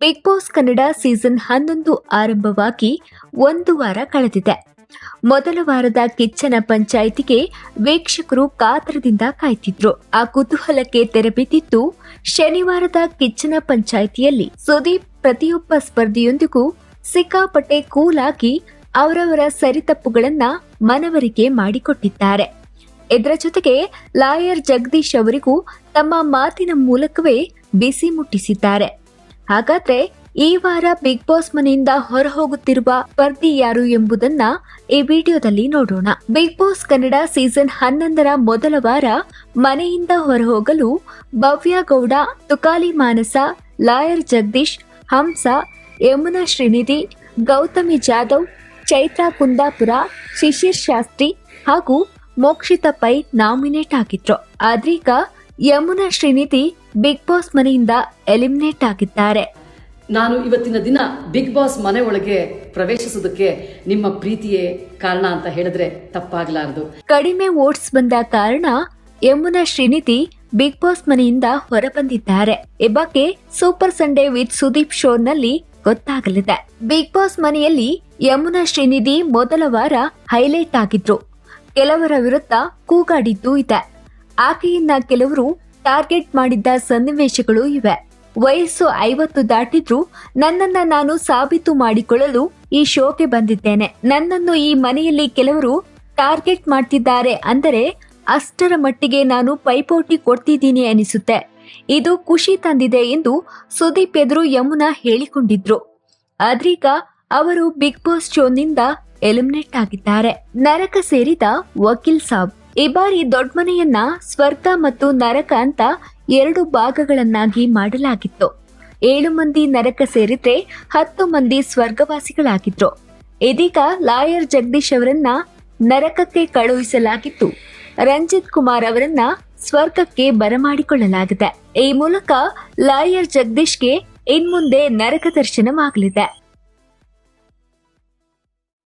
Big boss Kannada season ಹನ್ನೊಂದು ಆರಂಭವಾಗಿ ಒಂದು ವಾರ ಕಳೆದಿದೆ. ಮೊದಲ ವಾರದ ಕಿಚ್ಚನ ಪಂಚಾಯಿತಿಗೆ ವೀಕ್ಷಕರು ಕಾತರದಿಂದ ಕಾಯ್ತಿದ್ರು. ಆ ಕುತೂಹಲಕ್ಕೆ ತೆರೆಬಿದ್ದಿತ್ತು ಶನಿವಾರದ ಕಿಚ್ಚನ ಪಂಚಾಯಿತಿಯಲ್ಲಿ ಸುದೀಪ್ ಪ್ರತಿಯೊಬ್ಬ ಸ್ಪರ್ಧಿಯೊಂದಿಗೂ ಸಿಕ್ಕಾಪಟ್ಟೆ ಕೂಲಾಗಿ ಅವರವರ ಸರಿತಪ್ಪುಗಳನ್ನ ಮನವರಿಕೆ ಮಾಡಿಕೊಟ್ಟಿದ್ದಾರೆ. ಇದರ ಜೊತೆಗೆ ಲಾಯರ್ ಜಗದೀಶ್ ಅವರಿಗೂ ತಮ್ಮ ಮಾತಿನ ಮೂಲಕವೇ ಬಿಸಿ ಮುಟ್ಟಿಸಿದ್ದಾರೆ. ಹಾಗಾದ್ರೆ ಈ ವಾರ ಬಿಗ್ ಬಾಸ್ ಮನೆಯಿಂದ ಹೊರ ಹೋಗುತ್ತಿರುವ ಸ್ಪರ್ಧಿ ಯಾರು ಎಂಬುದನ್ನ ಈ ವಿಡಿಯೋದಲ್ಲಿ ನೋಡೋಣ. ಬಿಗ್ ಬಾಸ್ ಕನ್ನಡ ಸೀಸನ್ ಹನ್ನೊಂದರ ಮೊದಲ ವಾರ ಮನೆಯಿಂದ ಹೊರ ಹೋಗಲು ಭವ್ಯ ಗೌಡ, ತುಕಾಲಿ ಮಾನಸ, ಲಾಯರ್ ಜಗದೀಶ್, ಹಂಸ, ಯಮುನಾ ಶ್ರೀನಿಧಿ, ಗೌತಮಿ ಜಾಧವ್, ಚೈತ್ರಾ ಕುಂದಾಪುರ, ಶಿಶಿರ್ ಶಾಸ್ತ್ರಿ ಹಾಗೂ ಮೋಕ್ಷಿತ ಪೈ ನಾಮಿನೇಟ್ ಆಗಿದ್ರು. ಆದ್ರೀಗ ಯಮುನಾ ಶ್ರೀನಿಧಿ ಬಿಗ್ ಬಾಸ್ ಮನೆಯಿಂದ ಎಲಿಮಿನೇಟ್ ಆಗಿದ್ದಾರೆ. ನಾನು ಇವತ್ತಿನ ದಿನ ಬಿಗ್ ಬಾಸ್ ಮನೆ ಒಳಗೆ ಪ್ರವೇಶಿಸೋದಕ್ಕೆ ನಿಮ್ಮ ಪ್ರೀತಿಯೇ ಕಾರಣ ಅಂತ ಹೇಳಿದ್ರೆ ತಪ್ಪಾಗಲಾರದು. ಕಡಿಮೆ ವೋಟ್ಸ್ ಬಂದ ಕಾರಣ ಯಮುನಾ ಶ್ರೀನಿಧಿ ಬಿಗ್ ಬಾಸ್ ಮನೆಯಿಂದ ಹೊರಬಂದಿದ್ದಾರೆ. ಈ ಬಗ್ಗೆ ಸೂಪರ್ ಸಂಡೇ ವಿತ್ ಸುದೀಪ್ ಶೋನಲ್ಲಿ ಗೊತ್ತಾಗಲಿದೆ. ಬಿಗ್ ಬಾಸ್ ಮನೆಯಲ್ಲಿ ಯಮುನಾ ಶ್ರೀನಿಧಿ ಮೊದಲ ವಾರ ಹೈಲೈಟ್ ಆಗಿದ್ರು. ಕೆಲವರ ವಿರುದ್ಧ ಕೂಗಾಡಿದ್ದು ಇದೆ. ಆಕೆಯನ್ನ ಕೆಲವರು ಟಾರ್ಗೆಟ್ ಮಾಡಿದ್ದ ಸನ್ನಿವೇಶಗಳು ಇವೆ. ವಯಸ್ಸು ಐವತ್ತು ದಾಟಿದ್ರೂ ನನ್ನನ್ನ ನಾನು ಸಾಬೀತು ಮಾಡಿಕೊಳ್ಳಲು ಈ ಶೋಗೆ ಬಂದಿದ್ದೇನೆ. ನನ್ನನ್ನು ಈ ಮನೆಯಲ್ಲಿ ಕೆಲವರು ಟಾರ್ಗೆಟ್ ಮಾಡ್ತಿದ್ದಾರೆ ಅಂದರೆ ಅಷ್ಟರ ಮಟ್ಟಿಗೆ ನಾನು ಪೈಪೋಟಿ ಕೊಡ್ತಿದ್ದೀನಿ ಅನಿಸುತ್ತೆ. ಇದು ಖುಷಿ ತಂದಿದೆ ಎಂದು ಸುದೀಪ್ ಎದುರು ಯಮುನಾ ಹೇಳಿಕೊಂಡಿದ್ರು. ಆದ್ರೀಗ ಅವರು ಬಿಗ್ ಬಾಸ್ ಶೋನಿಂದ ಎಲಿಮಿನೇಟ್ ಆಗಿದ್ದಾರೆ. ನರಕ ಸೇರಿದ ವಕೀಲ್ ಸಾಬ್. ಈ ಬಾರಿ ದೊಡ್ಡಮನೆಯನ್ನ ಸ್ವರ್ಗ ಮತ್ತು ನರಕ ಅಂತ ಎರಡು ಭಾಗಗಳನ್ನಾಗಿ ಮಾಡಲಾಗಿತ್ತು. ಏಳು ಮಂದಿ ನರಕ ಸೇರಿದ್ರೆ ಹತ್ತು ಮಂದಿ ಸ್ವರ್ಗವಾಸಿಗಳಾಗಿದ್ರು. ಇದೀಗ ಲಾಯರ್ ಜಗದೀಶ್ ಅವರನ್ನ ನರಕಕ್ಕೆ ಕಳುಹಿಸಲಾಗಿತ್ತು. ರಂಜಿತ್ ಕುಮಾರ್ ಅವರನ್ನ ಸ್ವರ್ಗಕ್ಕೆ ಬರಮಾಡಿಕೊಳ್ಳಲಾಗಿದೆ. ಈ ಮೂಲಕ ಲಾಯರ್ ಜಗದೀಶ್ಗೆ ಇನ್ಮುಂದೆ ನರಕ ದರ್ಶನವಾಗಲಿದೆ.